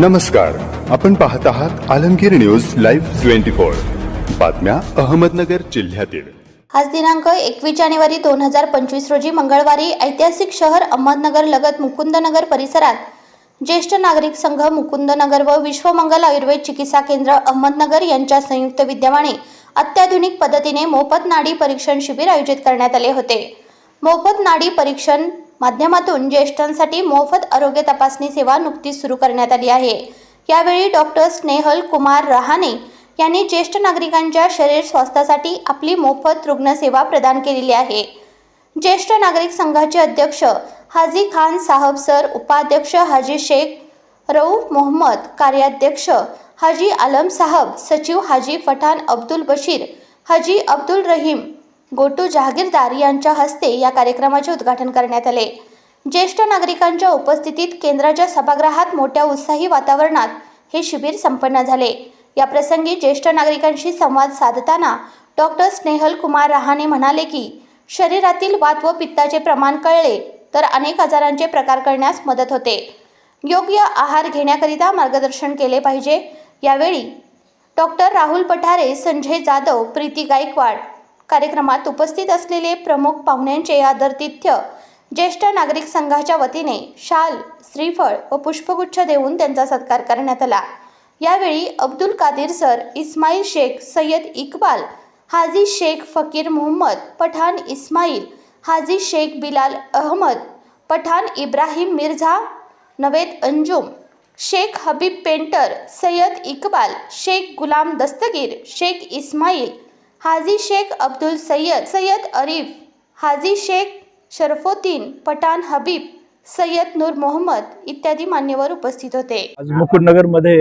नमस्कार. आपण पाहत आहात Alamgir news live twenty four. बातम्या अहमदनगर जिल्ह्यातील. आज दिनांक एकवीस जानेवारी दोन हजार पंचवीस रोजी मंगळवारी ऐतिहासिक शहर अहमदनगर लगत मुकुंदनगर परिसरात ज्येष्ठ नागरिक संघ मुकुंदनगर व विश्वमंगल आयुर्वेद चिकित्सा केंद्र अहमदनगर यांच्या संयुक्त विद्यमाने अत्याधुनिक पद्धतीने मोफत नाडी परीक्षण शिबिर आयोजित करण्यात आले होते. मोफत नाडी परीक्षण माध्यमातून ज्येष्ठांसाठी मोफत आरोग्य तपासणी सेवा नुकतीच सुरू करण्यात आली आहे. यावेळी डॉक्टर स्नेहल कुमार रहाणे यांनी ज्येष्ठ नागरिकांच्या शरीर स्वास्थ्यासाठी आपली मोफत रुग्णसेवा प्रदान केलेली आहे. ज्येष्ठ नागरिक संघाचे अध्यक्ष हाजी खान साहब सर उपाध्यक्ष हाजी शेख रऊफ मोहम्मद कार्याध्यक्ष हाजी आलम साहब सचिव हाजी फठाण अब्दुल बशीर हाजी अब्दुल रहीम गोटू जहागीरदार यांच्या हस्ते या कार्यक्रमाचे उद्घाटन करण्यात आले. ज्येष्ठ नागरिकांच्या उपस्थितीत केंद्राच्या सभागृहात मोठ्या उत्साही वातावरणात हे शिबिर संपन्न झाले. या प्रसंगी ज्येष्ठ नागरिकांशी संवाद साधताना डॉक्टर स्नेहल कुमार रहाणे म्हणाले की शरीरातील वात व पित्ताचे प्रमाण कळले तर अनेक आजारांचे प्रकार करण्यास मदत होते. योग्य आहार घेण्याकरिता मार्गदर्शन केले पाहिजे. यावेळी डॉक्टर राहुल पठारे संजय जाधव प्रीती गायकवाड कार्यक्रमात उपस्थित असलेले प्रमुख पाहुण्यांचे आदरतिथ्य. ज्येष्ठ नागरिक संघाच्या वतीने शाल श्रीफळ व पुष्पगुच्छ देऊन त्यांचा सत्कार करण्यात आला. यावेळी अब्दुल कादिर सर इस्माईल शेख सय्यद इक्बाल हाजी शेख फकीर मोहम्मद पठाण इस्माईल हाजी शेख बिलाल अहमद पठाण इब्राहिम मिर्झा नवेद अंजुम शेख हबीब पेंटर सय्यद इक्बाल शेख गुलाम दस्तगीर शेख इस्माईल हाजी शेख अब्दुल सय्यद सय्यद अरीफ हाजी शेख शरफोद्दीन पठाण हबीब सय्यद नूर मोहम्मद इत्यादी मान्यवर उपस्थित होते. आज मुकुटनगरमध्ये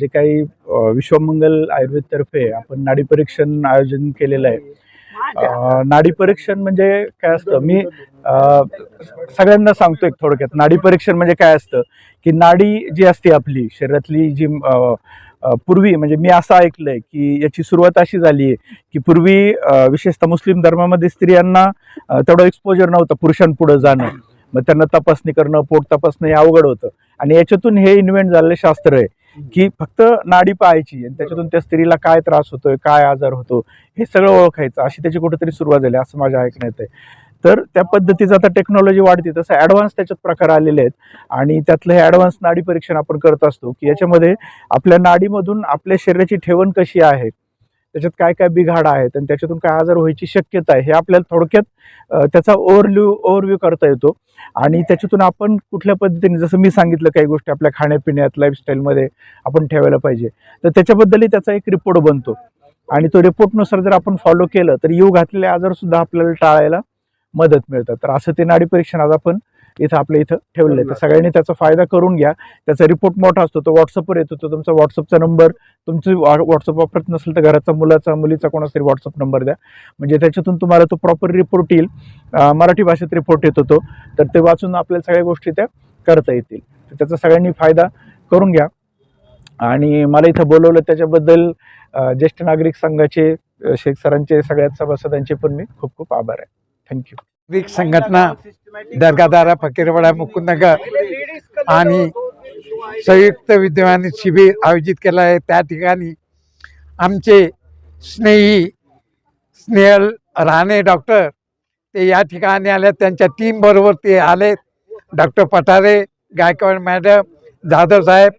जे काही विश्वमंगल विश्वमंगल आयुर्वेदतर्फे आपण नाडी परीक्षण आयोजन केलेलं आहे. नाडी परीक्षण म्हणजे काय असतं? मी सगळ्यांना सांगतो एक थोडक्यात नाडी परीक्षण म्हणजे काय असतं? की नाडी जी असते आपली शरीरातली जी अ, पूर्वी म्हणजे मी असं ऐकलंय की याची सुरुवात अशी झाली आहे की पूर्वी विशेषतः मुस्लिम धर्मामध्ये स्त्रियांना तेवढं एक्सपोजर नव्हतं पुरुषांपुढं जाणं. मग त्यांना तपासणी करणं पोट तपासणं हे अवघड होतं. आणि याच्यातून हे इन्व्हेंट झालेलं शास्त्र आहे की फक्त नाडी पाहायची आणि त्याच्यातून त्या स्त्रीला काय त्रास होतोय काय आजार होतो हे सगळं ओळखायचं. अशी त्याची कुठेतरी सुरुवात झाली असं माझ्या ऐकण्यात आहे. तर त्या पद्धतीचं आता टेक्नॉलॉजी वाढते. तसं ॲडव्हान्स त्याच्यात प्रकार आलेले आहेत. आणि त्यातलं हे ॲडव्हान्स नाडी परीक्षण आपण करत असतो की याच्यामध्ये आपल्या नाडीमधून आपल्या शरीराची ठेवण कशी आहे त्याच्यात काय काय बिघाड आहेत आणि त्याच्यातून काय आजार व्हायची शक्यता आहे हे आपल्याला थोडक्यात त्याचा ओव्हरव्ह्यू ओव्हरव्ह्यू करता येतो. आणि त्याच्यातून आपण कुठल्या पद्धतीने जसं मी सांगितलं काही गोष्टी आपल्या खाण्यापिण्यात लाईफस्टाईलमध्ये आपण ठेवायला पाहिजे तर त्याच्याबद्दलही त्याचा एक रिपोर्ट बनतो. आणि तो रिपोर्टनुसार जर आपण फॉलो केलं तर येऊ घातलेले आजारसुद्धा आपल्याला टाळायला मदत मिळतात. तर असं ते नाडी परीक्षण आज आपण इथं आपल्या इथं ठेवलेलं आहे. तर सगळ्यांनी त्याचा फायदा करून घ्या. त्याचा रिपोर्ट मोठा असतो. तो व्हॉट्सअपवर येतो. तो तुमचा व्हॉट्सअपचा नंबर तुमचं व्हॉट्सअप वापरत नसेल तर घराचा मुलाचा मुलीचा कोणाचा तरी व्हॉट्सअप नंबर द्या. म्हणजे त्याच्यातून तुम्हाला तो प्रॉपर रिपोर्ट येईल. मराठी भाषेत रिपोर्ट येतो तो. तर ते वाचून आपल्याला सगळ्या गोष्टी त्या करता येतील. तर त्याचा सगळ्यांनी फायदा करून घ्या. आणि मला इथं बोलवलं त्याच्याबद्दल ज्येष्ठ नागरिक संघाचे शेख सरांचे सगळ्यात सभासदांचे पण मी खूप खूप आभार आहे. थँक्यू नागरिक संघटना दर्गादारा फकीरवाडा मुकुंदनगर आणि संयुक्त विद्यमान शिबिर आयोजित केलं आहे. त्या ठिकाणी आमचे स्नेही स्नेहल राणे डॉक्टर ते या ठिकाणी आले. त्यांच्या टीमबरोबर ते आले. डॉक्टर पठारे गायकवाड मॅडम जाधव साहेब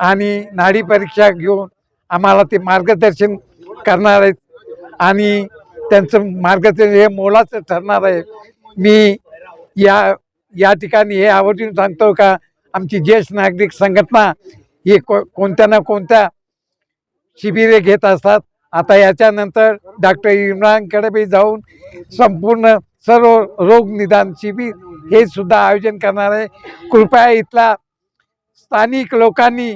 आणि नाडी परीक्षा घेऊन आम्हाला ते मार्गदर्शन करणार आहेत. आणि त्यांचं मार्गदर्शन हे मोलाचं ठरणार आहे. मी या या ठिकाणी हे आवर्जून सांगतो का आमची ज्येष्ठ नागरिक संघटना ही को कोणत्या ना कोणत्या शिबिरे घेत असतात. आता याच्यानंतर डॉक्टर इम्रानकडे बी जाऊन संपूर्ण सर्व रोग निदान शिबिर हे सुद्धा आयोजन करणार आहे. कृपया इथला स्थानिक लोकांनी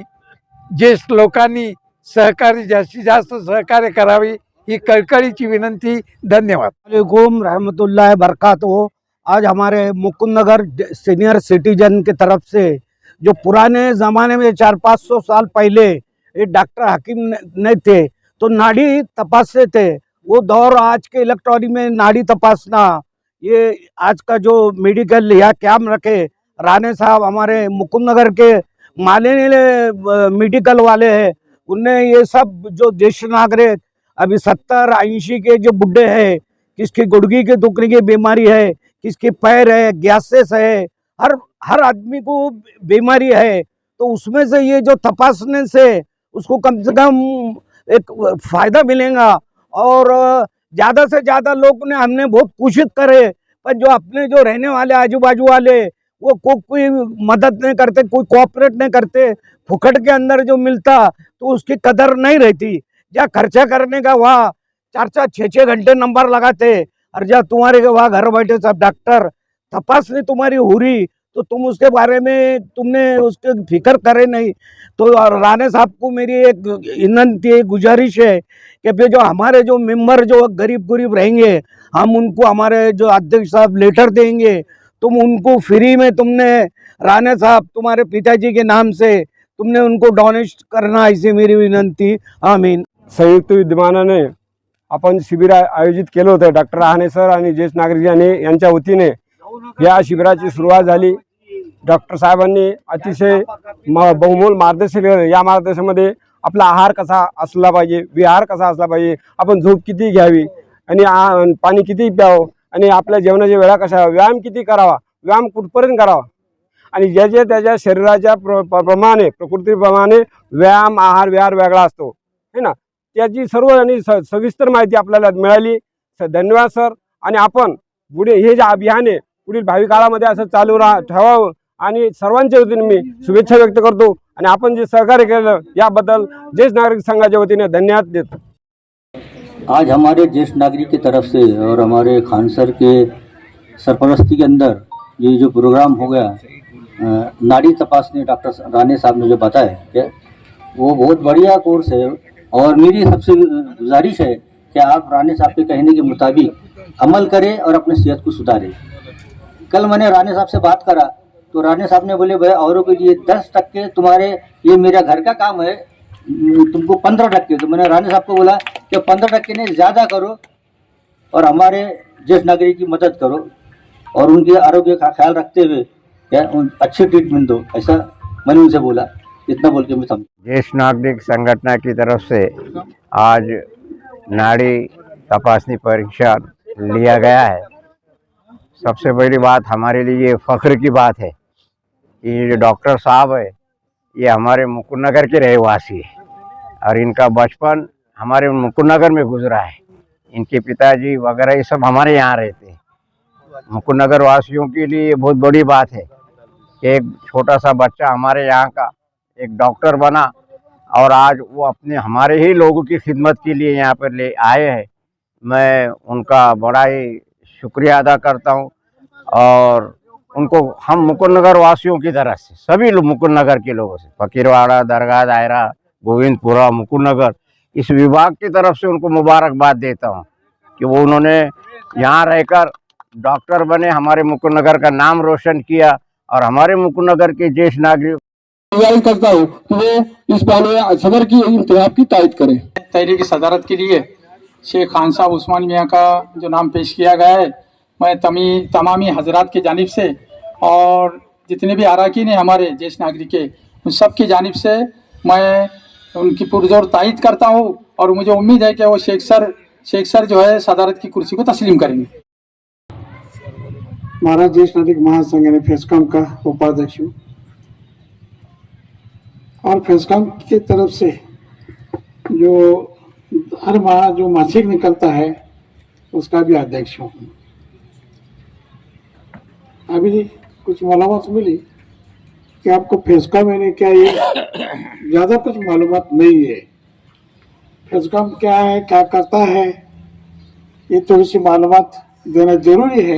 ज्येष्ठ लोकांनी सहकार्य जास्तीत जास्त सहकार्य करावी. ही कळकळीची विनंती, धन्यवाद. वालेकुम रहमतुल्लाह बरकत हो आज हमारे मुकुंद नगर सीनियर सिटीजन की तरफ़ से, जो पुराने ज़माने में चार पाँच सौ साल पहले ये डॉक्टर हकीम नहीं थे तो नाड़ी तपासते थे। वो दौर आज के इलेक्ट्रॉनिक में नाड़ी तपासना, ये आज का जो मेडिकल या कैम्प रखे, राणे साहब हमारे मुकुंद नगर के माले मेडिकल वाले हैं, उनने ये सब जो ज्येष्ठ नागरिक अभी सत्तर ऐंशी के जो बुढ़े हैं किसकी गुड़गी के दुखने की बीमारी है किसके पैर है गैसेस है हर हर आदमी को बीमारी है तो उसमें से ये जो तपासने से उसको कम से कम एक फ़ायदा मिलेगा। और ज़्यादा से ज़्यादा लोग ने हमने बहुत कोशिश करे पर जो अपने जो रहने वाले आजू बाजू वाले वो को, कोई मदद नहीं करते कोई कोऑपरेट नहीं करते फुकट के अंदर जो मिलता तो उसकी कदर नहीं रहती। या खर्चा करने का वहाँ चार चार छः छः घंटे नंबर लगाते. और जब तुम्हारे वहाँ घर बैठे सब डॉक्टर तपासनी तुम्हारी हो रही तो तुम उसके बारे में तुमने उसके फ़िक्र करे नहीं. तो राणे साहब को मेरी एक विनंती है, गुजारिश है कि भाई जो हमारे जो मेंबर जो गरीब गरीब रहेंगे, हम उनको हमारे जो अध्यक्ष साहब लेटर देंगे, तुम उनको फ्री में तुमने राणे साहब, तुम्हारे पिताजी के नाम से तुमने उनको डोनेट करना, ऐसी मेरी विनंती. आमीन. संयुक्त विद्यमानाने आपण शिबिर आयोजित केलं होतं. डॉक्टर रहाणे सर आणि ज्येष्ठ नागरिक यांनी यांच्या वतीने या शिबिराची सुरुवात झाली. डॉक्टर साहेबांनी अतिशय म बहुमोल मार्गदर्शन केलं. या मार्गदर्शनामध्ये आपला आहार कसा असला पाहिजे विहार कसा असला पाहिजे आपण झोप किती घ्यावी आणि पाणी किती प्यावं आणि आपल्या जेवणाच्या वेळा कशा व्यायाम किती करावा व्यायाम कुठपर्यंत करावा? आणि ज्याच्या त्याच्या शरीराच्या प्र प्रमाणे प्रकृतीप्रमाणे व्यायाम आहार विहार वेगळा असतो. है ना? त्याची सर्व आणि स सविस्तर माहिती आपल्याला मिळाली. स धन्यवाद सर. आणि आपण पुढे हे जे अभियान आहे पुढील भावी काळामध्ये असं चालू राहा ठेवावं आणि सर्वांच्या वतीने मी शुभेच्छा व्यक्त करतो. आणि आपण जे सहकार्य केलं याबद्दल ज्येष्ठ नागरिक संघाच्या वतीने धन्यवाद देतो. आज हमारे ज्येष्ठ नागरिक की तरफ से और हमारे खान सर के सरपरस्ती के अंदर ये जो प्रोग्राम हो गया नाड़ी तपासने डॉक्टर राणे साहब ने जो बताया वो बहुत बढ़िया कोर्स है। और मेरी सबसे गुजारिश है कि आप राणे साहब के कहने के मुताबिक अमल करें और अपनी सेहत को सुधारें। कल मैंने राणे साहब से बात करा तो राणे साहब ने बोले भाई औरों के लिए दस टक्के तुम्हारे, ये मेरा घर का काम है तुमको पंद्रह टक्के। तो मैंने राणे साहब को बोला कि पंद्रह टक्के नहीं, ज़्यादा करो और हमारे ज्येष्ठ नागरिक की मदद करो और उनके आरोग्य का ख्याल रखते हुए अच्छी ट्रीटमेंट दो, ऐसा मैंने उनसे बोला। इतना बोल के मैं समझ ज्येष्ठ नागरिक संगठन की तरफ़ से आज नाड़ी तपासनी परीक्षा लिया गया है। सबसे बड़ी बात हमारे लिए फख्र की बात है कि ये जो डॉक्टर साहब है, ये हमारे मुकुंद नगर के रहवासी है और इनका बचपन हमारे मुकुंद नगर में गुजरा है। इनके पिताजी वगैरह ये सब हमारे यहाँ रहते हैं। मुकुंद नगर वासियों के लिए ये बहुत बड़ी बात है कि एक छोटा सा बच्चा हमारे यहाँ का एक डॉक्टर बना और आज वो अपने, हमारे ही लोगों की खिदमत के लिए यहाँ पर ले आए हैं। मैं उनका बड़ा ही शुक्रिया अदा करता हूँ और उनको, हम मुकुंद नगर वासियों की तरफ़ से, सभी लोग मुकुंद नगर के लोगों से, फकीरवाड़ा, दरगाह, दायरा, गोविंदपुरा मुकुंद नगर इस विभाग की तरफ़ से उनको मुबारकबाद देता हूँ कि वो उन्होंने यहाँ रहकर डॉक्टर बने, हमारे मुकुंद नगर का नाम रोशन किया और हमारे मुकुंद नगर के ज्येष्ठ नागरिक गुजारिश करता हूँ कि वो इस बारे सदर की इंतज़ाम की तायद करें। तहरीक सदारत के लिए शेख खान साहब उस्मान मियाँ का जो नाम पेश किया गया है मैं तमी तमामी हजरात की जानब से और जितने भी अरकान हैं हमारे ज्येष्ठ नागरिक के उन सब की जानब से मैं उनकी पुरजोर तायद करता हूँ और मुझे उम्मीद है कि वो शेख सर शेख सर जो है सदारत की कुर्सी को तस्लीम करेंगे। महाराज ज्येष्ठ नागरिक महासंघ यानी फेस्कॉम का उपाध्यक्ष हूँ। और फेस्कॉम की तरफ़ से जो हर माह जो मासिक निकलता है, उसका भी अध्यक्ष हूँ। अभी कुछ मालूमात मिली कि आपको फेस्कॉम यानी क्या ये ज़्यादा कुछ मालूम नहीं है। फेस्कॉम क्या है, क्या करता है, ये थोड़ी सी मालूम देना ज़रूरी है।